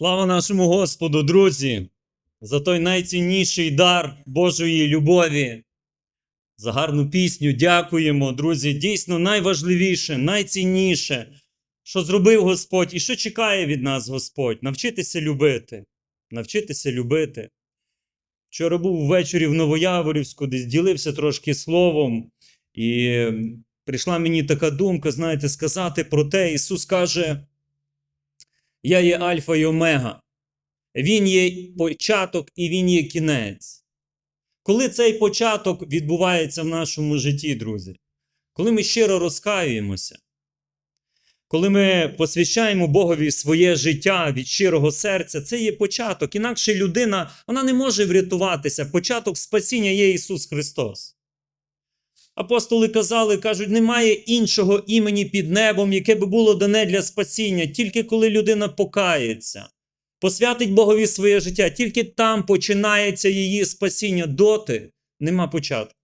Слава нашому Господу, друзі, за той найцінніший дар Божої любові. За гарну пісню дякуємо, друзі. Дійсно, найважливіше, найцінніше, що зробив Господь і що чекає від нас Господь. Навчитися любити. Навчитися любити. Вчора був ввечері в Новояворівську, десь ділився трошки словом, і прийшла мені така думка, знаєте, сказати про те, Ісус каже. Я є Альфа і Омега. Він є початок і він є кінець. Коли цей початок відбувається в нашому житті, друзі, коли ми щиро розкаюємося, коли ми посвящаємо Богові своє життя від щирого серця, це є початок. Інакше людина вона не може врятуватися. Початок спасіння є Ісус Христос. Апостоли казали, кажуть, немає іншого імені під небом, яке би було дане для спасіння, тільки коли людина покається, посвятить Богові своє життя, тільки там починається її спасіння. Доти нема початку.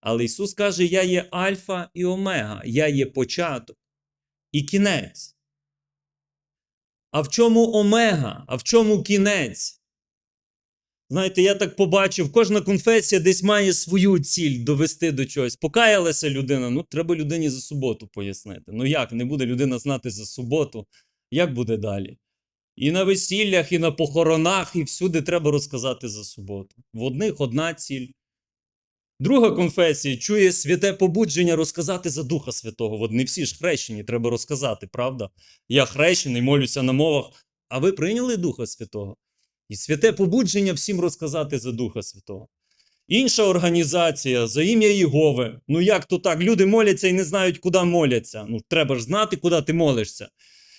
Але Ісус каже: Я є Альфа і Омега, я є початок і кінець. А в чому Омега? А в чому кінець? Знаєте, я так побачив, кожна конфесія десь має свою ціль довести до чогось. Покаялася людина, ну треба людині за суботу пояснити. Ну як, не буде людина знати за суботу, як буде далі? І на весіллях, і на похоронах, і всюди треба розказати за суботу. В одних одна ціль. Друга конфесія чує святе побудження розказати за Духа Святого. От не всі ж хрещені, треба розказати, правда? Я хрещений, молюся на мовах. А ви прийняли Духа Святого? І святе побудження всім розказати за Духа Святого. Інша організація за ім'я Єгови. Ну як то так? Люди моляться і не знають, куди моляться. Ну, треба ж знати, куди ти молишся.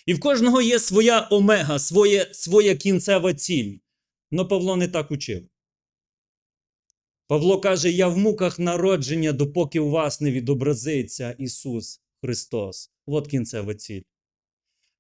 І в кожного є своя омега, своє, своя кінцева ціль. Но Павло не так учив. Павло каже: Я в муках народження, допоки у вас не відобразиться Ісус Христос. От кінцева ціль.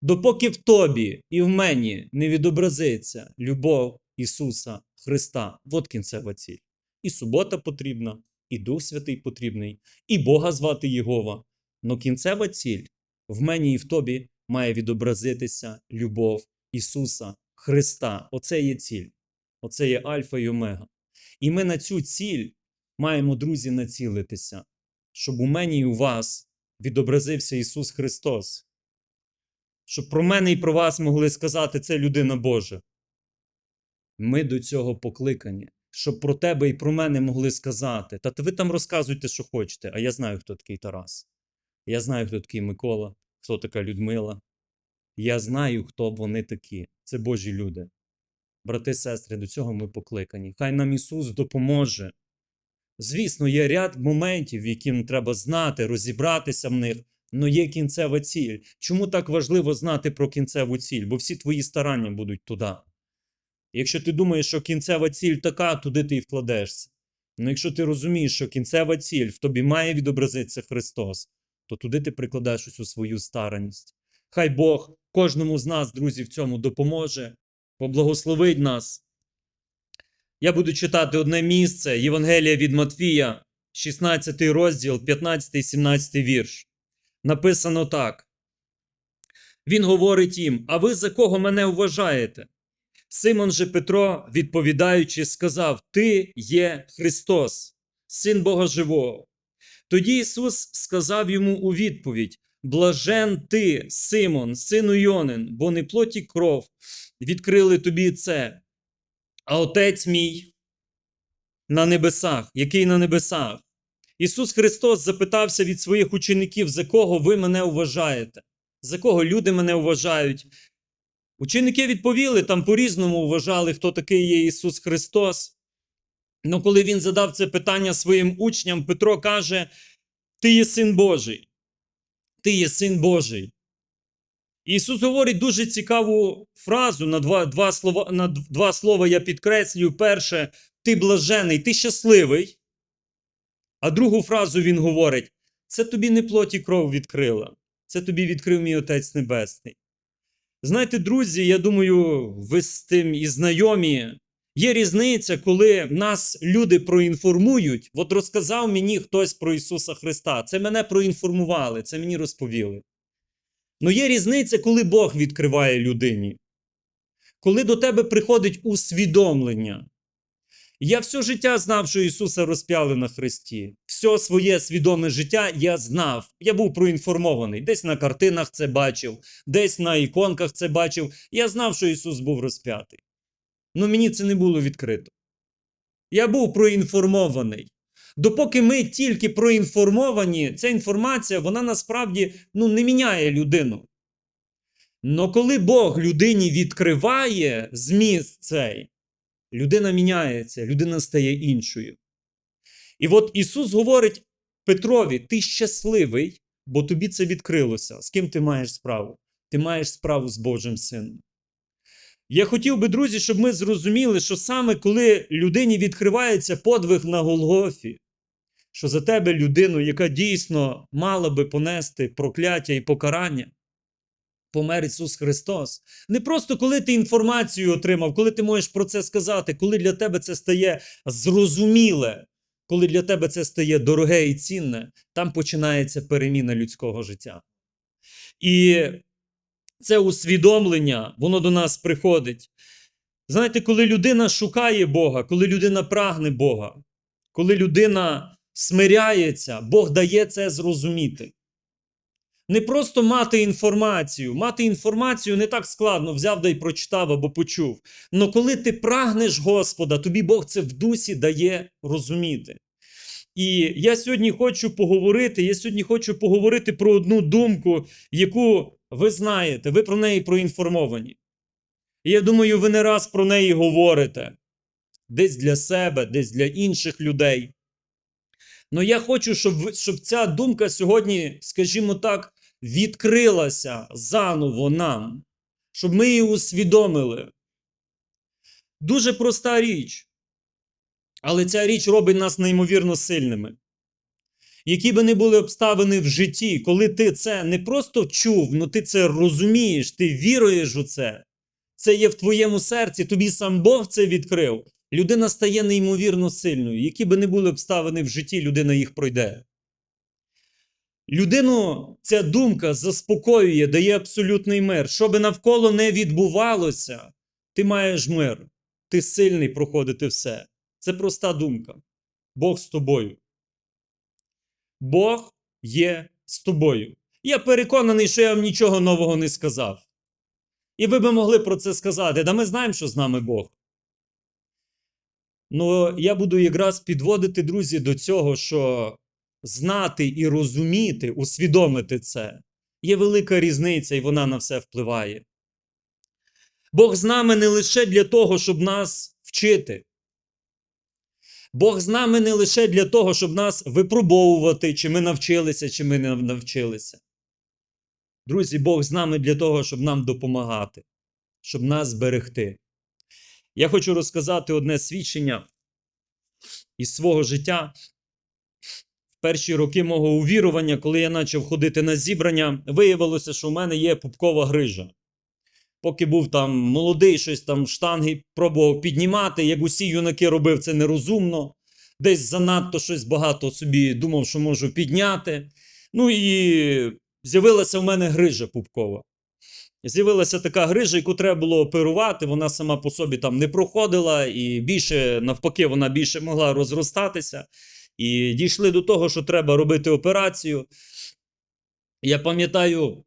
Допоки в тобі і в мені не відобразиться любов Ісуса Христа, от кінцева ціль. І субота потрібна, і Дух Святий потрібний, і Бога звати Єгова. Но кінцева ціль в мені і в тобі має відобразитися любов Ісуса Христа. Оце є ціль. Оце є Альфа і Омега. І ми на цю ціль маємо, друзі, націлитися, щоб у мені і у вас відобразився Ісус Христос щоб про мене і про вас могли сказати це людина Божа. Ми до цього покликані, щоб про тебе і про мене могли сказати. Та ви там розказуйте, що хочете, а я знаю, хто такий Тарас. Я знаю, хто такий Микола, хто така Людмила. Я знаю, хто вони такі. Це Божі люди. Брати, сестри, до цього ми покликані. Хай нам Ісус допоможе. Звісно, є ряд моментів, які нам треба знати, розібратися в них. Ну є кінцева ціль. Чому так важливо знати про кінцеву ціль? Бо всі твої старання будуть туди. Якщо ти думаєш, що кінцева ціль така, туди ти і вкладешся. Ну якщо ти розумієш, що кінцева ціль в тобі має відобразитися Христос, то туди ти прикладаєш усю свою старанність. Хай Бог кожному з нас, друзі, в цьому допоможе, поблагословить нас. Я буду читати одне місце Євангелія від Матвія, 16 розділ, 15 17 вірш написано так. Він говорить їм: А ви за кого мене вважаєте? Симон же Петро, відповідаючи, сказав: Ти є Христос, Син Бога Живого. Тоді Ісус сказав йому у відповідь: Блажен ти, Симон, сину Йонин, бо не плоті кров, відкрили тобі це, а Отець мій на небесах, який на небесах. Ісус Христос запитався від своїх учеників, за кого ви мене вважаєте, за кого люди мене вважають. Ученики відповіли, там по-різному вважали, хто такий є Ісус Христос. Но коли Він задав це питання своїм учням, Петро каже: Ти є син Божий. Ти є син Божий. Ісус говорить дуже цікаву фразу на два, два, слова, на два слова я підкреслюю. Перше, ти блажений, ти щасливий. А другу фразу він говорить: це тобі не плоті кров відкрила, це тобі відкрив мій Отець Небесний. Знаєте, друзі, я думаю, ви з тим і знайомі. Є різниця, коли нас люди проінформують. От розказав мені хтось про Ісуса Христа. Це мене проінформували, це мені розповіли. Ну є різниця, коли Бог відкриває людині. коли до тебе приходить усвідомлення. Я все життя знав, що Ісуса розп'яли на Христі. Все своє свідоме життя я знав. Я був проінформований. Десь на картинах це бачив, десь на іконках це бачив. Я знав, що Ісус був розп'ятий. Ну мені це не було відкрито. Я був проінформований. Допоки ми тільки проінформовані, ця інформація, вона насправді ну, не міняє людину. Но коли Бог людині відкриває зміст цей, людина міняється, людина стає іншою. І от Ісус говорить Петрові: ти щасливий, бо тобі це відкрилося. З ким ти маєш справу? Ти маєш справу з Божим Сином. Я хотів би, друзі, щоб ми зрозуміли, що саме коли людині відкривається подвиг на Голгофі, що за тебе людину, яка дійсно мала би понести прокляття і покарання, помер Ісус Христос. Не просто коли ти інформацію отримав, коли ти можеш про це сказати, коли для тебе це стає зрозуміле, коли для тебе це стає дороге і цінне, там починається переміна людського життя. І це усвідомлення, воно до нас приходить. Знаєте, коли людина шукає Бога, коли людина прагне Бога, коли людина смиряється, Бог дає це зрозуміти. Не просто мати інформацію. Мати інформацію не так складно, взяв да й прочитав або почув. Но коли ти прагнеш Господа, тобі Бог це в дусі дає розуміти. І я сьогодні хочу поговорити. Я сьогодні хочу поговорити про одну думку, яку ви знаєте, ви про неї проінформовані. Я думаю, ви не раз про неї говорите десь для себе, десь для інших людей. Но я хочу, щоб, щоб ця думка сьогодні, скажімо так, відкрилася заново нам, щоб ми її усвідомили. Дуже проста річ. Але ця річ робить нас неймовірно сильними. Які би не були обставини в житті, коли ти це не просто чув, але ти це розумієш, ти віруєш у це, це є в твоєму серці, тобі сам Бог це відкрив. Людина стає неймовірно сильною. Які би не були обставини в житті, людина їх пройде. Людину ця думка заспокоює, дає абсолютний мир. Що би навколо не відбувалося, ти маєш мир. Ти сильний проходити все. Це проста думка. Бог з тобою. Бог є з тобою. Я переконаний, що я вам нічого нового не сказав. І ви би могли про це сказати. Да ми знаємо, що з нами Бог. Ну, я буду якраз підводити, друзі, до цього, що знати і розуміти, усвідомити це є велика різниця, і вона на все впливає. Бог з нами не лише для того, щоб нас вчити. Бог з нами не лише для того, щоб нас випробовувати, чи ми навчилися, чи ми не навчилися. Друзі, Бог з нами для того, щоб нам допомагати, щоб нас зберегти. Я хочу розказати одне свідчення із свого життя. Перші роки мого увірування, коли я почав ходити на зібрання, виявилося, що в мене є пупкова грижа. Поки був там молодий, щось там штанги пробував піднімати, як усі юнаки робив це нерозумно. Десь занадто щось багато собі думав, що можу підняти. Ну і з'явилася в мене грижа пупкова. З'явилася така грижа, яку треба було оперувати. Вона сама по собі там не проходила, і більше, навпаки, вона більше могла розростатися. І дійшли до того, що треба робити операцію. Я пам'ятаю,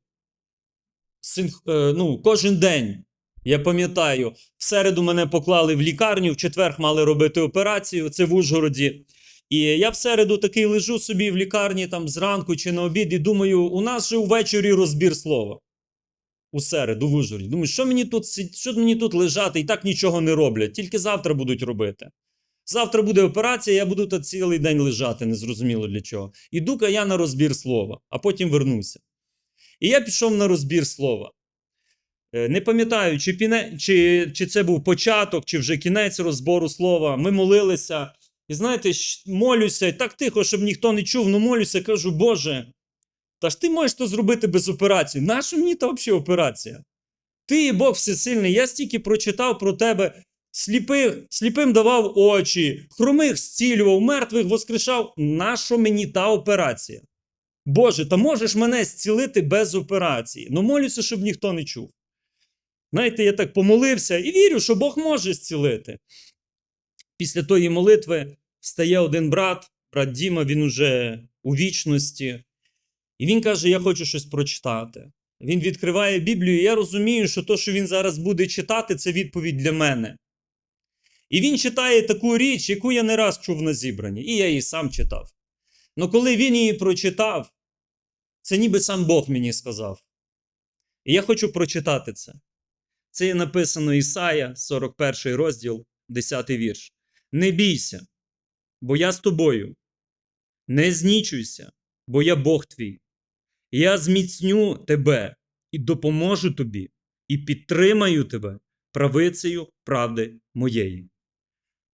е, ну, кожен день. Я пам'ятаю, в середу мене поклали в лікарню, в четвер мали робити операцію, це в Ужгороді. І я в середу такий лежу собі в лікарні там зранку чи на обід і думаю, у нас же увечері розбір слова. У середу в Ужгороді. Думаю, що мені тут що мені тут лежати і так нічого не роблять, тільки завтра будуть робити. Завтра буде операція, я буду тут цілий день лежати, незрозуміло для чого. Іду-ка я на розбір слова, а потім вернуся. І я пішов на розбір слова. Е, Не пам'ятаю, чи, піне, чи, чи це був початок, чи вже кінець розбору слова. Ми молилися. І знаєте, молюся, і так тихо, щоб ніхто не чув, ну молюся, кажу, Боже, та ж ти можеш то зробити без операції. Нащо мені та взагалі операція? Ти є Бог всесильний, я стільки прочитав про тебе. Сліпих, сліпим давав очі, хромих зцілював, мертвих воскрешав. Нащо мені та операція? Боже, та можеш мене зцілити без операції. Ну молюся, щоб ніхто не чув. Знаєте, я так помолився і вірю, що Бог може зцілити. Після тої молитви встає один брат, брат Діма, він уже у вічності, і він каже: Я хочу щось прочитати. Він відкриває Біблію, і я розумію, що то, що він зараз буде читати, це відповідь для мене. І він читає таку річ, яку я не раз чув на зібранні, і я її сам читав. Но коли він її прочитав, це ніби сам Бог мені сказав. І я хочу прочитати це. Це є написано Ісая, 41 розділ, 10 вірш. Не бійся, бо я з тобою. Не знічуйся, бо я Бог твій. Я зміцню тебе і допоможу тобі, і підтримаю тебе правицею правди моєї.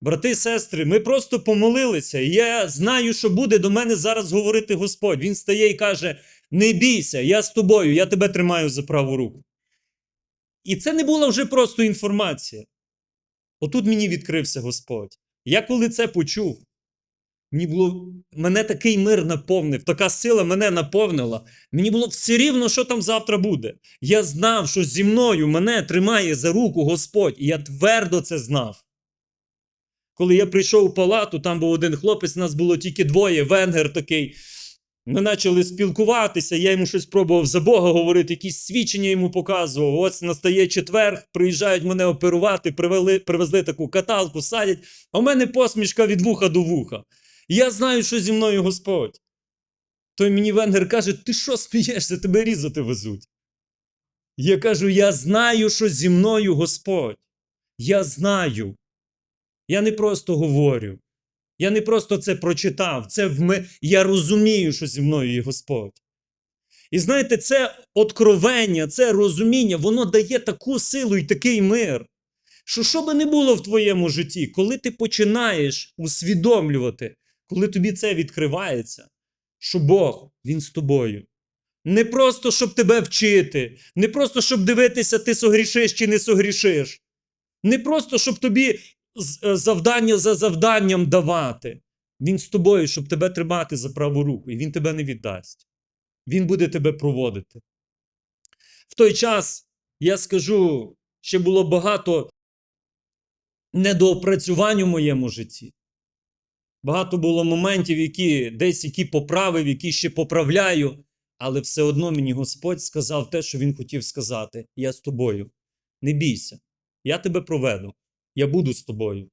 Брати і сестри, ми просто помолилися, і я знаю, що буде до мене зараз говорити Господь. Він стає і каже: Не бійся, я з тобою, я тебе тримаю за праву руку. І це не була вже просто інформація. Отут мені відкрився Господь. Я коли це почув, мені було, мене такий мир наповнив, така сила мене наповнила. Мені було все рівно, що там завтра буде. Я знав, що зі мною мене тримає за руку Господь, і я твердо це знав. Коли я прийшов у палату, там був один хлопець, нас було тільки двоє, венгер такий. Ми почали спілкуватися, я йому щось пробував за Бога говорити, якісь свідчення йому показував. Ось настає четвер, приїжджають мене оперувати, привели, привезли таку каталку, садять, а в мене посмішка від вуха до вуха. Я знаю, що зі мною Господь. Той мені венгер каже: ти що смієшся, тебе різати везуть. Я кажу: я знаю, що зі мною Господь. Я знаю. Я не просто говорю. Я не просто це прочитав, це в ме... я розумію, що зі мною є Господь. І знаєте, це откровення, це розуміння, воно дає таку силу і такий мир, що що би не було в твоєму житті, коли ти починаєш усвідомлювати, коли тобі це відкривається, що Бог, Він з тобою. Не просто, щоб тебе вчити, не просто, щоб дивитися, ти согрішиш чи не согрішиш. Не просто, щоб тобі завдання за завданням давати. Він з тобою, щоб тебе тримати за праву руку, і він тебе не віддасть. Він буде тебе проводити. В той час, я скажу, ще було багато недоопрацювань у моєму житті. Багато було моментів, які десь які поправив, які ще поправляю, але все одно мені Господь сказав те, що Він хотів сказати: Я з тобою. Не бійся, я тебе проведу я буду з тобою.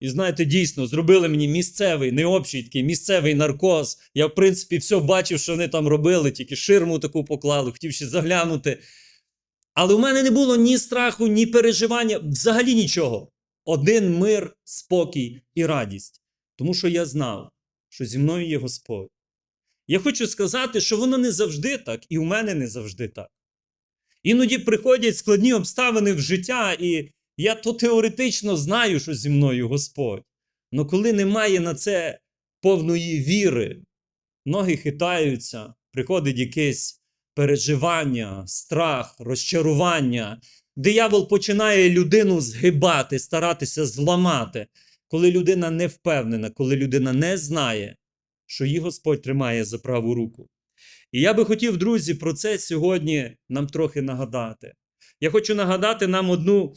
І знаєте, дійсно, зробили мені місцевий, не общий такий, місцевий наркоз. Я, в принципі, все бачив, що вони там робили, тільки ширму таку поклали, хотів ще заглянути. Але у мене не було ні страху, ні переживання, взагалі нічого. Один мир, спокій і радість. Тому що я знав, що зі мною є Господь. Я хочу сказати, що воно не завжди так, і у мене не завжди так. Іноді приходять складні обставини в життя, і я то теоретично знаю, що зі мною Господь. Але коли немає на це повної віри, ноги хитаються, приходить якесь переживання, страх, розчарування. Диявол починає людину згибати, старатися зламати, коли людина не впевнена, коли людина не знає, що її Господь тримає за праву руку. І я би хотів, друзі, про це сьогодні нам трохи нагадати. Я хочу нагадати нам одну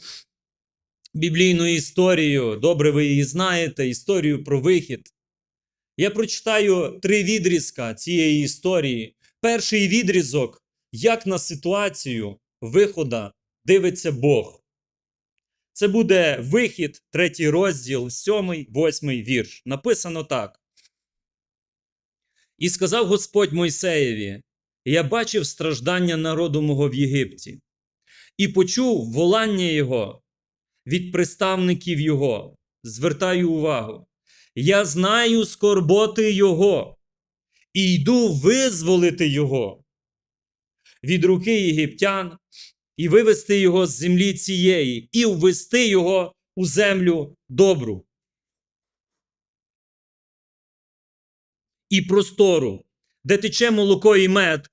біблійну історію. Добре, ви її знаєте, історію про вихід. Я прочитаю три відрізка цієї історії. Перший відрізок, як на ситуацію вихода дивиться Бог. Це буде вихід, третій розділ, сьомий, восьмий вірш. Написано так. І сказав Господь Мойсеєві: Я бачив страждання народу мого в Єгипті, і почув волання його від представників Його. Звертаю увагу. Я знаю скорботи Його і йду визволити Його від руки єгиптян і вивести його з землі цієї, і ввести його у землю добру. І простору, де тече молоко і мед,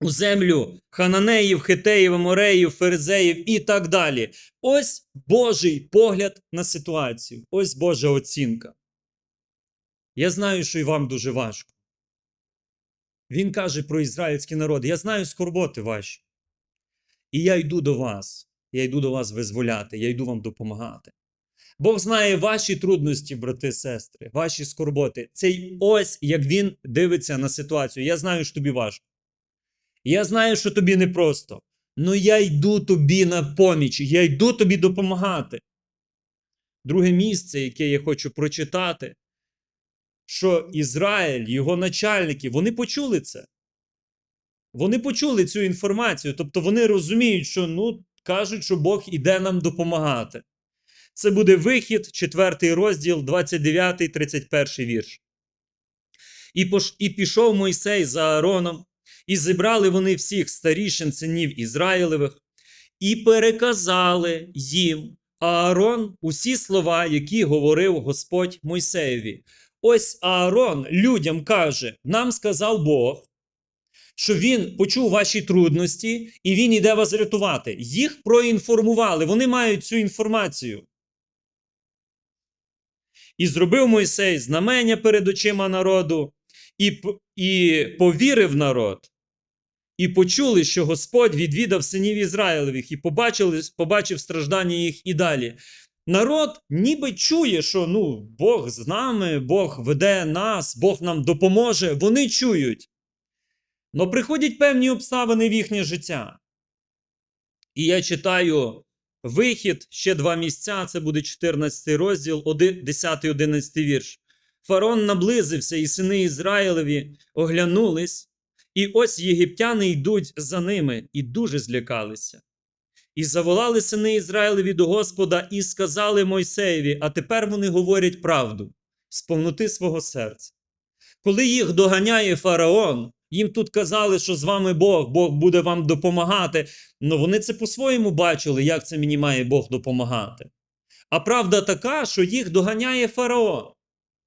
у землю хананеїв, хитеїв, амореїв, ферзеїв і так далі. Ось Божий погляд на ситуацію, ось Божа оцінка. Я знаю, що і вам дуже важко. Він каже про ізраїльський народ: Я знаю скорботи ваші. І я йду до вас. Я йду до вас визволяти, я йду вам допомагати. Бог знає ваші трудності, брати, сестри, ваші скорботи. Це ось як він дивиться на ситуацію. Я знаю, що тобі важко. Я знаю, що тобі непросто. Ну я йду тобі на поміч, я йду тобі допомагати. Друге місце, яке я хочу прочитати, що Ізраїль, його начальники, вони почули це. Вони почули цю інформацію, тобто вони розуміють, що ну, кажуть, що Бог іде нам допомагати. Це буде вихід, 4 розділ, 29, 31 вірш. І, пішов Мойсей за Аароном, і зібрали вони всіх старішин синів Ізраїлевих, і переказали їм Аарон усі слова, які говорив Господь Мойсеєві. Ось Аарон людям каже: нам сказав Бог, що він почув ваші трудності і він іде вас рятувати. Їх проінформували, вони мають цю інформацію. І зробив Мойсей знамення перед очима народу, і, і повірив народ, і почули, що Господь відвідав синів Ізраїлевих, і побачили, побачив страждання їх і далі. Народ ніби чує, що ну, Бог з нами, Бог веде нас, Бог нам допоможе. Вони чують. Но приходять певні обставини в їхнє життя. І я читаю вихід, ще два місця, це буде 14 розділ, 10-11 вірш. Фарон наблизився, і сини Ізраїлеві оглянулись, і ось єгиптяни йдуть за ними, і дуже злякалися. І заволали сини Ізраїлеві до Господа і сказали Мойсеєві, а тепер вони говорять правду з повноти свого серця. Коли їх доганяє фараон, їм тут казали, що з вами Бог, Бог буде вам допомагати. Ну вони це по-своєму бачили, як це мені має Бог допомагати. А правда така, що їх доганяє фараон.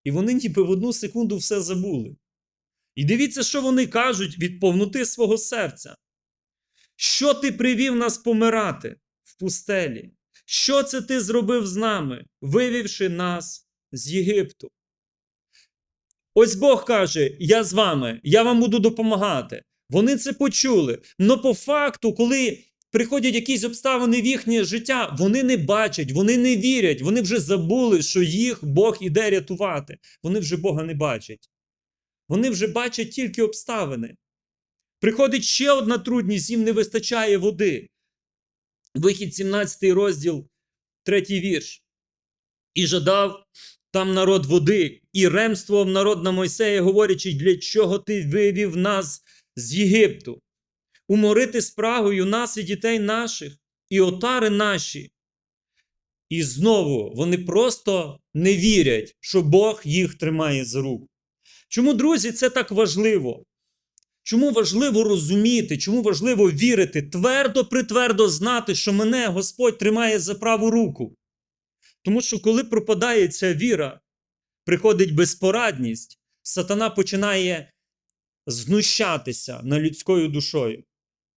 І вони ніби в одну секунду все забули. І дивіться, що вони кажуть від повноти свого серця. Що ти привів нас помирати в пустелі? Що це ти зробив з нами, вивівши нас з Єгипту? Ось Бог каже: Я з вами, я вам буду допомагати. Вони це почули. Но по факту, коли приходять якісь обставини в їхнє життя, вони не бачать, вони не вірять, вони вже забули, що їх Бог іде рятувати. Вони вже Бога не бачать. Вони вже бачать тільки обставини. Приходить ще одна трудність, їм не вистачає води. Вихід 17 розділ, 3 вірш. І жадав там народ води, і ремствував народ на Мойсея, говорячи, для чого ти вивів нас з Єгипту, уморити спрагою нас і дітей наших, і отари наші. І знову вони просто не вірять, що Бог їх тримає за руку. Чому, друзі, це так важливо? Чому важливо розуміти, чому важливо вірити, твердо притвердо знати, що мене Господь тримає за праву руку? Тому що коли пропадає ця віра, приходить безпорадність, сатана починає знущатися над людською душою.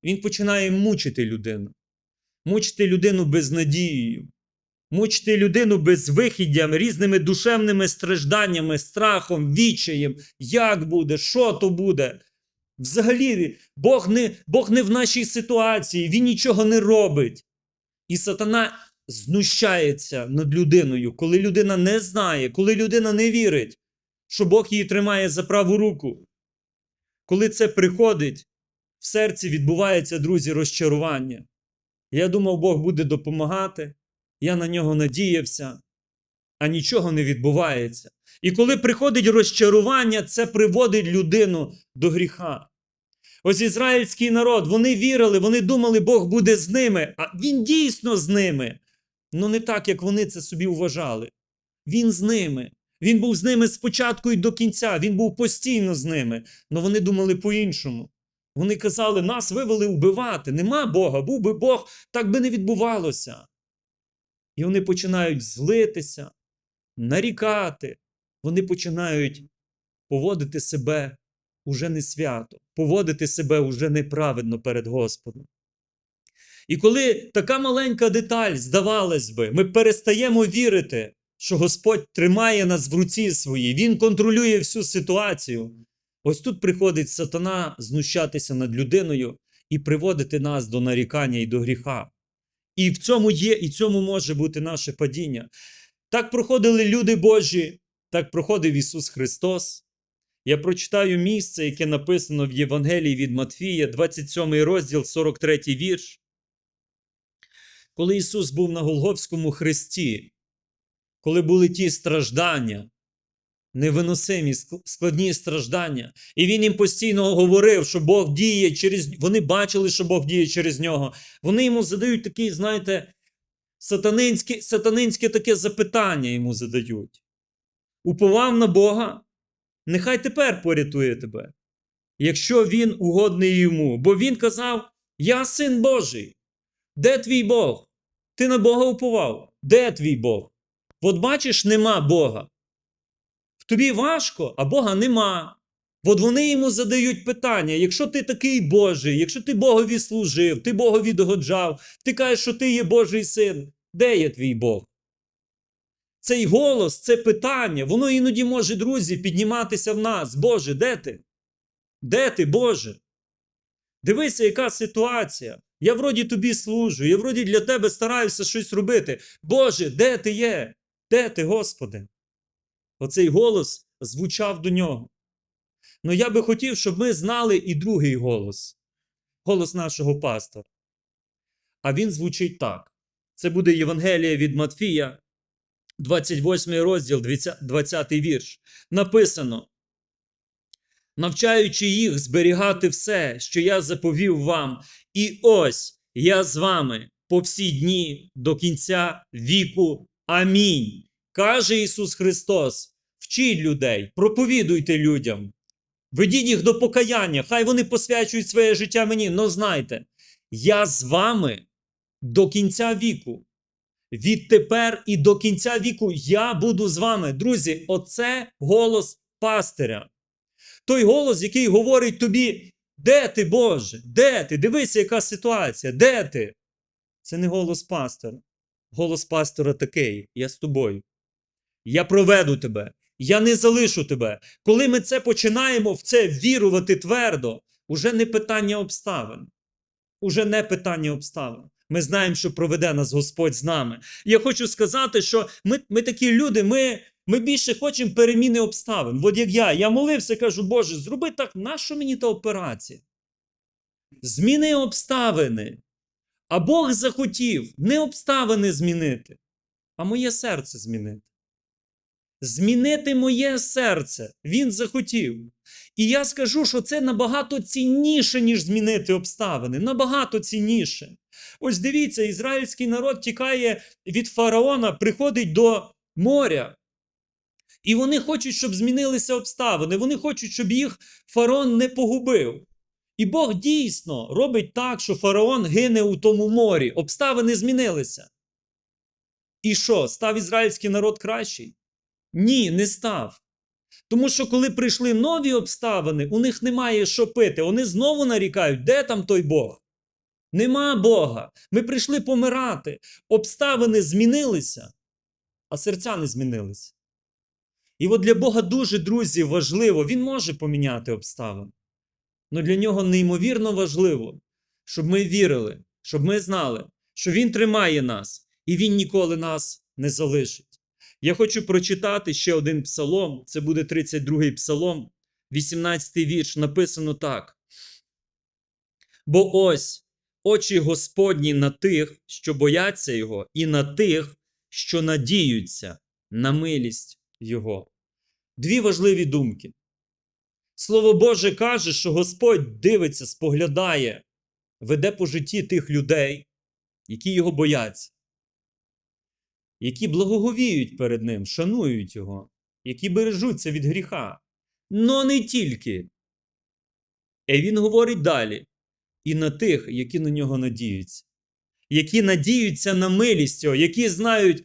Він починає мучити людину, мучити людину безнадією, мучити людину безвихіддям, різними душевними стражданнями, страхом, відчаєм. Як буде, що то буде? Взагалі, Бог не, Бог не в нашій ситуації, Він нічого не робить. І сатана знущається над людиною, коли людина не знає, коли людина не вірить, що Бог її тримає за праву руку. Коли це приходить, в серці відбувається, друзі, розчарування. Я думав, Бог буде допомагати, я на нього надіявся, а нічого не відбувається. І коли приходить розчарування, це приводить людину до гріха. Ось ізраїльський народ, вони вірили, вони думали, Бог буде з ними, а він дійсно з ними. Ну не так, як вони це собі вважали. Він з ними. Він був з ними спочатку і до кінця, він був постійно з ними. Але вони думали по-іншому. Вони казали, нас вивели вбивати. Нема Бога, був би Бог, так би не відбувалося. І вони починають злитися, нарікати. Вони починають поводити себе уже не свято, поводити себе уже неправедно перед Господом. І коли така маленька деталь, здавалось би, ми перестаємо вірити, що Господь тримає нас в руці своїй, Він контролює всю ситуацію. Ось тут приходить сатана знущатися над людиною і приводити нас до нарікання і до гріха. І в цьому є, і в цьому може бути наше падіння. Так проходили люди Божі, так проходив Ісус Христос. Я прочитаю місце, яке написано в Євангелії від Матфія, 27 розділ, 43 вірш. Коли Ісус був на Голговському хресті, коли були ті страждання, невиносимі складні страждання, і Він їм постійно говорив, що Бог діє через. Вони бачили, що Бог діє через нього. Вони йому задають такі, знаєте, сатанинське, сатанинське таке запитання йому задають. Уповав на Бога, нехай тепер порятує тебе, якщо він угодний йому. Бо він казав: Я син Божий. Де твій Бог? Ти на Бога уповав. Де твій Бог? От бачиш, нема Бога. Тобі важко, а Бога нема. От вони йому задають питання: якщо ти такий Божий, якщо ти Богові служив, ти Богові догоджав, ти кажеш, що ти є Божий син, де є твій Бог? Цей голос, це питання, воно іноді може, друзі, підніматися в нас. Боже, де ти? Де ти, Боже? Дивися, яка ситуація. Я вроді тобі служу, я вроді для тебе стараюся щось робити. Боже, де ти є? Де ти, Господи? Оцей голос звучав до нього. Ну я би хотів, щоб ми знали і другий голос голос нашого пастора. А він звучить так: це буде Євангелія від Матфія, 28 розділ, 20 вірш. Написано: навчаючи їх зберігати все, що я заповів вам, і ось я з вами по всі дні до кінця віку. Амінь. Каже Ісус Христос: вчіть людей, проповідуйте людям, ведіть їх до покаяння, хай вони посвячують своє життя мені. Но знайте, я з вами до кінця віку. Відтепер і до кінця віку я буду з вами. Друзі, оце голос пастиря. Той голос, який говорить тобі, де ти, Боже? Де ти? Дивися, яка ситуація, де ти? Це не голос пастора. Голос пастора такий: я з тобою. Я проведу тебе, я не залишу тебе. Коли ми це починаємо в це вірувати твердо, уже не питання обставин. Уже не питання обставин. Ми знаємо, що проведе нас Господь з нами. Я хочу сказати, що ми, ми такі люди, ми, ми більше хочемо переміни обставин. От як я, я молився, кажу, Боже, зроби так, нащо мені та операція? Зміни обставини. А Бог захотів не обставини змінити, а моє серце змінити. Змінити моє серце. Він захотів. І я скажу, що це набагато цінніше, ніж змінити обставини. Набагато цінніше. Ось дивіться, ізраїльський народ тікає від фараона, приходить до моря. І вони хочуть, щоб змінилися обставини. Вони хочуть, щоб їх фараон не погубив. І Бог дійсно робить так, що фараон гине у тому морі. Обставини змінилися. І що, став ізраїльський народ кращий? Ні, не став. Тому що коли прийшли нові обставини, у них немає що пити. Вони знову нарікають, де там той Бог? Нема Бога. Ми прийшли помирати. Обставини змінилися, а серця не змінилися. І от для Бога дуже, друзі, важливо, Він може поміняти обставини. Але для нього неймовірно важливо, щоб ми вірили, щоб ми знали, що Він тримає нас і Він ніколи нас не залишить. Я хочу прочитати ще один псалом. Це буде 32-й псалом, 18-й вірш. Написано так. Бо ось очі Господні на тих, що бояться Його, і на тих, що надіються на милість Його. Дві важливі думки. Слово Боже каже, що Господь дивиться, споглядає, веде по житті тих людей, які його бояться, які благоговіють перед Ним, шанують Його, які бережуться від гріха. Но не тільки. І він говорить далі: і на тих, які на нього надіються, які надіються на милість Його, які знають,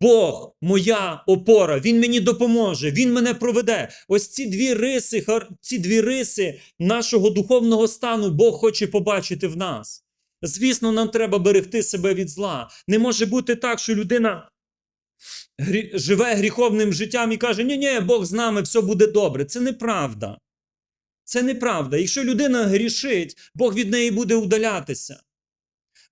Бог моя опора, Він мені допоможе, Він мене проведе. Ось ці дві риси, ці дві риси нашого духовного стану Бог хоче побачити в нас. Звісно, нам треба берегти себе від зла. Не може бути так, що людина живе гріховним життям і каже: ні ні Бог з нами, все буде добре. Це неправда. Це неправда. Якщо людина грішить, Бог від неї буде удалятися.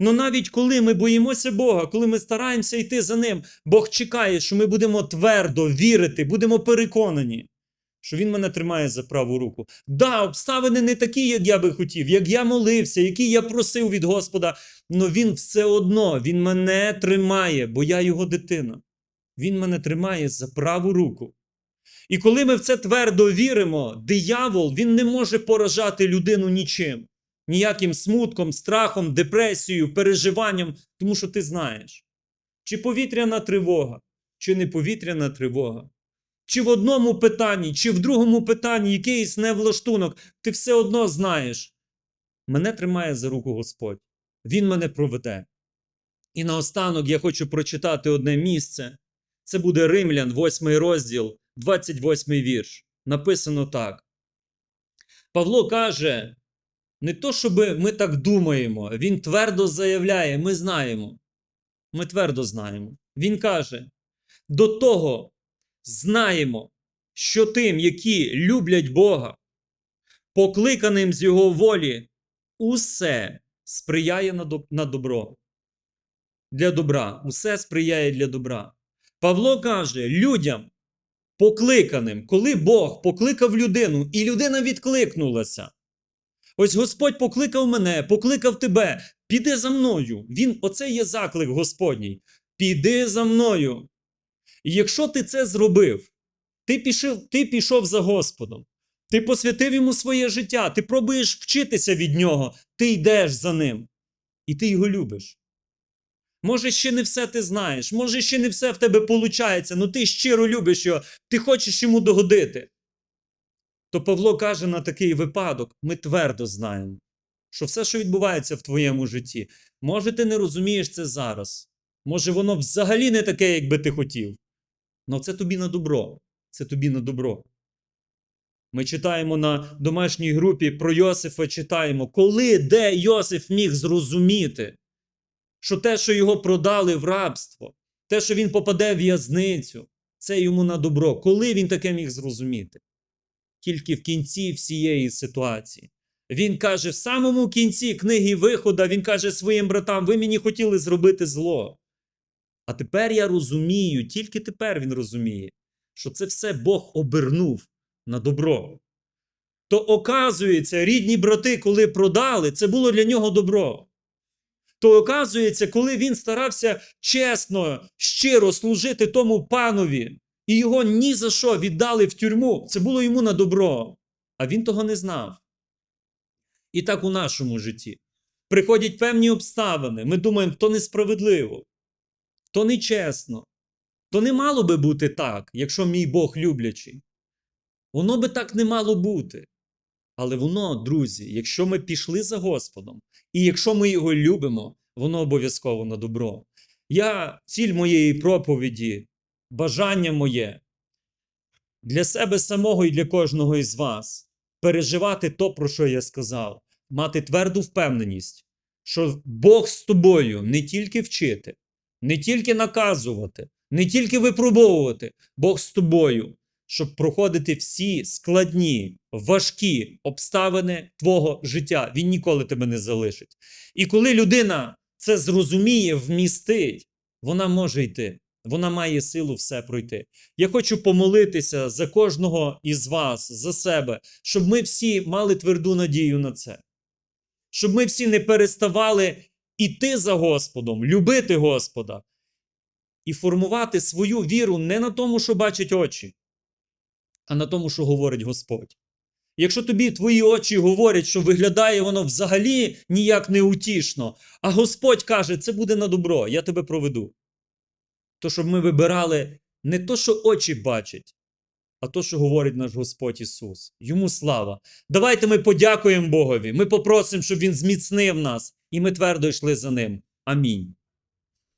Но навіть коли ми боїмося Бога, коли ми стараємося йти за Ним, Бог чекає, що ми будемо твердо вірити, будемо переконані, що Він мене тримає за праву руку. Да, обставини не такі, як я би хотів, як я молився, які я просив від Господа, але Він все одно, Він мене тримає, бо я його дитина. Він мене тримає за праву руку. І коли ми в це твердо віримо, диявол він не може поражати людину нічим, ніяким смутком, страхом, депресією, переживанням, тому що ти знаєш, чи повітряна тривога, чи не повітряна тривога, чи в одному питанні, чи в другому питанні якийсь невлаштунок, ти все одно знаєш. Мене тримає за руку Господь, Він мене проведе. І наостанок я хочу прочитати одне місце. Це буде Римлян, 8 розділ, 28 вірш. Написано так. Павло каже: не то, щоб ми так думаємо, він твердо заявляє, ми знаємо. Ми твердо знаємо. Він каже: до того знаємо, що тим, які люблять Бога, покликаним з Його волі, усе сприяє на доб- на добро. Для добра, усе сприяє для добра. Павло каже людям, покликаним, коли Бог покликав людину, і людина відкликнулася. Ось Господь покликав мене, покликав тебе, піди за мною. Він, оце є заклик Господній. Піди за мною. І якщо ти це зробив, ти пішов, ти пішов за Господом, ти посвятив йому своє життя, ти пробуєш вчитися від нього, ти йдеш за ним, і ти його любиш. Може, ще не все ти знаєш, може, ще не все в тебе виходить, але ти щиро любиш його, ти хочеш йому догодити. То Павло каже на такий випадок: ми твердо знаємо, що все, що відбувається в твоєму житті, може, ти не розумієш це зараз. Може, воно взагалі не таке, як би ти хотів. Але це тобі на добро. Це тобі на добро. Ми читаємо на домашній групі про Йосифа, читаємо, коли де Йосиф міг зрозуміти, що те, що його продали в рабство, те, що він попаде в в'язницю, це йому на добро. Коли він таке міг зрозуміти? Тільки в кінці всієї ситуації. Він каже, в самому кінці книги Вихода, він каже своїм братам: ви мені хотіли зробити зло. А тепер я розумію, тільки тепер він розуміє, що це все Бог обернув на добро. То оказується, рідні брати, коли продали, це було для нього добро. То оказується, коли він старався чесно, щиро служити тому панові, і його ні за що віддали в тюрму, це було йому на добро. А він того не знав. І так у нашому житті. Приходять певні обставини, ми думаємо, то несправедливо, то нечесно, то не мало би бути так, якщо мій Бог люблячий. Воно би так не мало бути. Але воно, друзі, якщо ми пішли за Господом, і якщо ми його любимо, воно обов'язково на добро. Я ціль моєї проповіді, бажання моє для себе самого і для кожного із вас переживати то, про що я сказав, мати тверду впевненість, що Бог з тобою не тільки вчити, не тільки наказувати, не тільки випробовувати, Бог з тобою, щоб проходити всі складні, важкі обставини твого життя. Він ніколи тебе не залишить. І коли людина це зрозуміє, вмістить, вона може йти. Вона має силу все пройти. Я хочу помолитися за кожного із вас, за себе, щоб ми всі мали тверду надію на це. Щоб ми всі не переставали іти за Господом, любити Господа і формувати свою віру не на тому, що бачать очі, а на тому, що говорить Господь. Якщо тобі твої очі говорять, що виглядає воно взагалі ніяк не утішно, а Господь каже, це буде на добро, я тебе проведу. То, щоб ми вибирали не то, що очі бачать, а то, що говорить наш Господь Ісус. Йому слава. Давайте ми подякуємо Богові. Ми попросимо, щоб Він зміцнив нас, і ми твердо йшли за Ним. Амінь.